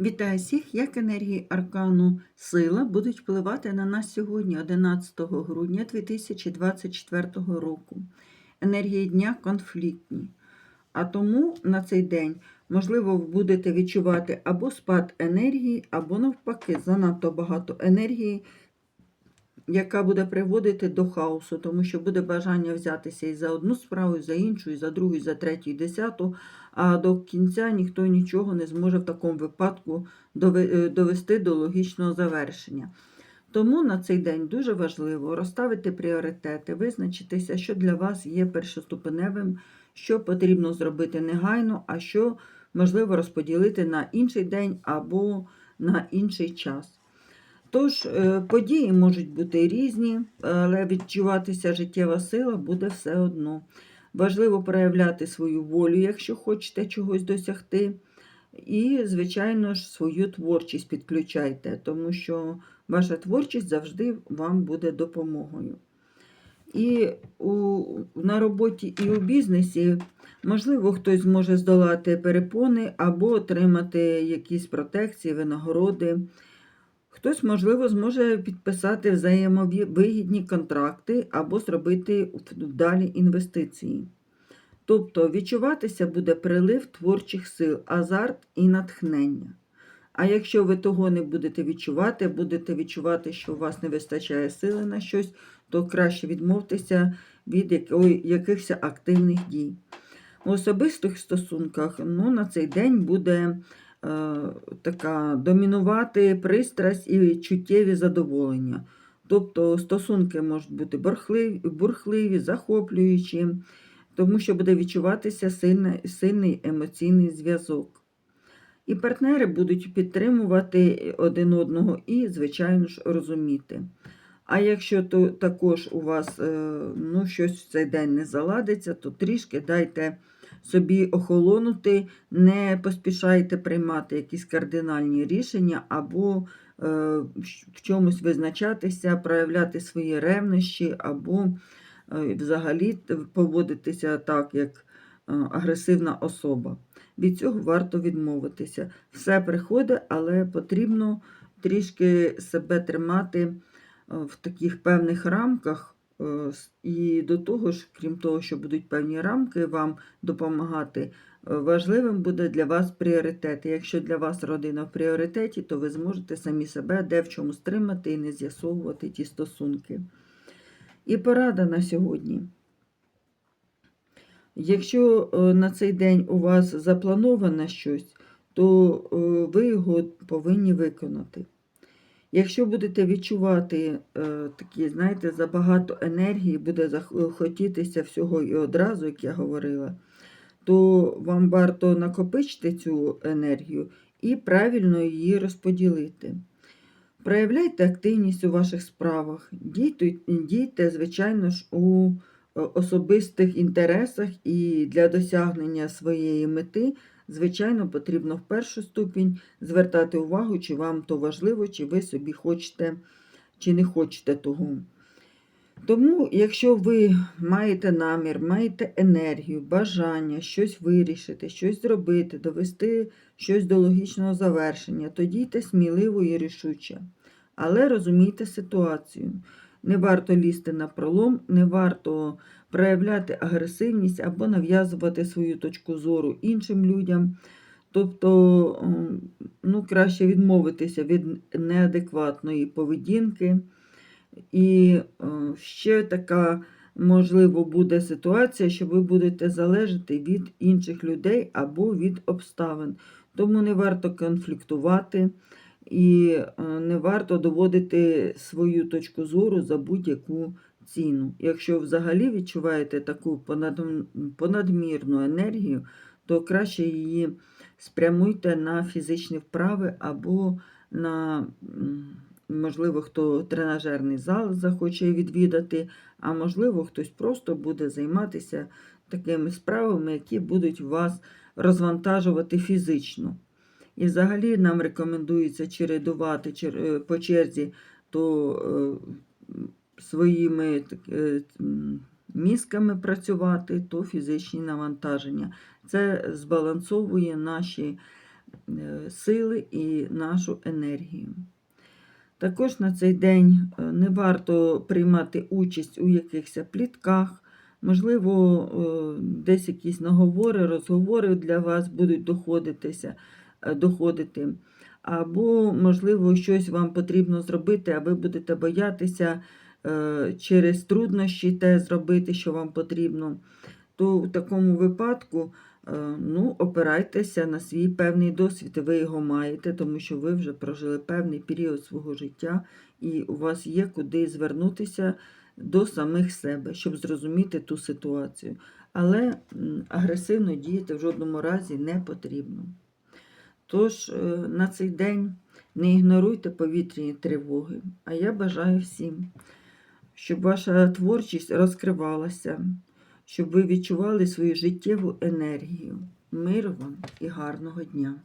Вітаю всіх! Як енергії аркану сила будуть впливати на нас сьогодні, 11 грудня 2024 року. Енергії дня конфліктні. А тому на цей день, можливо, ви будете відчувати або спад енергії, або навпаки, занадто багато енергії, яка буде приводити до хаосу, тому що буде бажання взятися і за одну справу, і за іншу, і за другу, і за третю, і десяту, а до кінця ніхто нічого не зможе в такому випадку е, довести до логічного завершення. Тому на цей день дуже важливо розставити пріоритети, визначитися, що для вас є першоступеневим, що потрібно зробити негайно, а що можливо розподілити на інший день або на інший час. Тож, е, події можуть бути різні, але відчуватися життєва сила буде все одно. Важливо проявляти свою волю, якщо хочете чогось досягти. І, звичайно ж, свою творчість підключайте, тому що ваша творчість завжди вам буде допомогою. І у, на роботі і у бізнесі, можливо, хтось зможе здолати перепони або отримати якісь протекції, винагороди. Хтось, можливо, зможе підписати взаємовигідні контракти або зробити вдалі інвестиції. Тобто відчуватися буде прилив творчих сил, азарт і натхнення. А якщо ви того не будете відчувати, будете відчувати, що у вас не вистачає сили на щось, то краще відмовтеся від якихось активних дій. У особистих стосунках ну, на цей день буде така домінувати пристрасть і чуттєві задоволення. Тобто стосунки можуть бути бурхливі, бурхливі захоплюючі, тому що буде відчуватися сильна, сильний емоційний зв'язок. І партнери будуть підтримувати один одного і, звичайно ж, розуміти. А якщо то також у вас е, ну, щось в цей день не заладиться, то трішки дайте собі охолонути, не поспішайте приймати якісь кардинальні рішення або е, в чомусь визначатися, проявляти свої ревнощі, або е, взагалі поводитися так, як агресивна особа. Від цього варто відмовитися. Все приходить, але потрібно трішки себе тримати в таких певних рамках. е, І до того ж, крім того, що будуть певні рамки вам допомагати, е, важливим буде для вас пріоритет. Якщо для вас родина в пріоритеті, то ви зможете самі себе де в чому стримати і не з'ясовувати ті стосунки. І порада на сьогодні. Якщо е, на цей день у вас заплановано щось, то е, ви його повинні виконати. Якщо будете відчувати е, такі, знаєте, забагато енергії, буде хотітися всього і одразу, як я говорила, то вам варто накопичити цю енергію і правильно її розподілити. Проявляйте активність у ваших справах, дійте, дійте звичайно ж, у е, особистих інтересах і для досягнення своєї мети, звичайно, потрібно в першу ступінь звертати увагу, чи вам то важливо, чи ви собі хочете, чи не хочете того. Тому, якщо ви маєте намір, маєте енергію, бажання щось вирішити, щось зробити, довести щось до логічного завершення, то дійте сміливо і рішуче. Але розумійте ситуацію. Не варто лізти на пролом, не варто проявляти агресивність або нав'язувати свою точку зору іншим людям. Тобто, ну, краще відмовитися від неадекватної поведінки. І е, ще така, можливо, буде ситуація, що ви будете залежати від інших людей або від обставин. Тому не варто конфліктувати і е, не варто доводити свою точку зору за будь-яку ціну. Якщо взагалі відчуваєте таку понад- понадмірну енергію, то краще її спрямуйте на фізичні вправи або на, можливо, хто тренажерний зал захоче відвідати, а можливо, хтось просто буде займатися такими справами, які будуть вас розвантажувати фізично. І взагалі нам рекомендується чередувати чер- е, по черзі то е, своїми е, мізками працювати, то фізичні навантаження. Це збалансовує наші сили і нашу енергію. Також на цей день не варто приймати участь у якихось плітках, можливо, десь якісь наговори, розговори для вас будуть доходитися, доходити. Або, можливо, щось вам потрібно зробити, а ви будете боятися е, через труднощі те зробити, що вам потрібно. То в такому випадку е, ну, опирайтеся на свій певний досвід, ви його маєте, тому що ви вже прожили певний період свого життя, і у вас є куди звернутися до самих себе, щоб зрозуміти ту ситуацію. Але агресивно діяти в жодному разі не потрібно. Тож е, на цей день не ігноруйте повітряні тривоги. А я бажаю всім, щоб ваша творчість розкривалася, щоб ви відчували свою життєву енергію. Миру вам і гарного дня!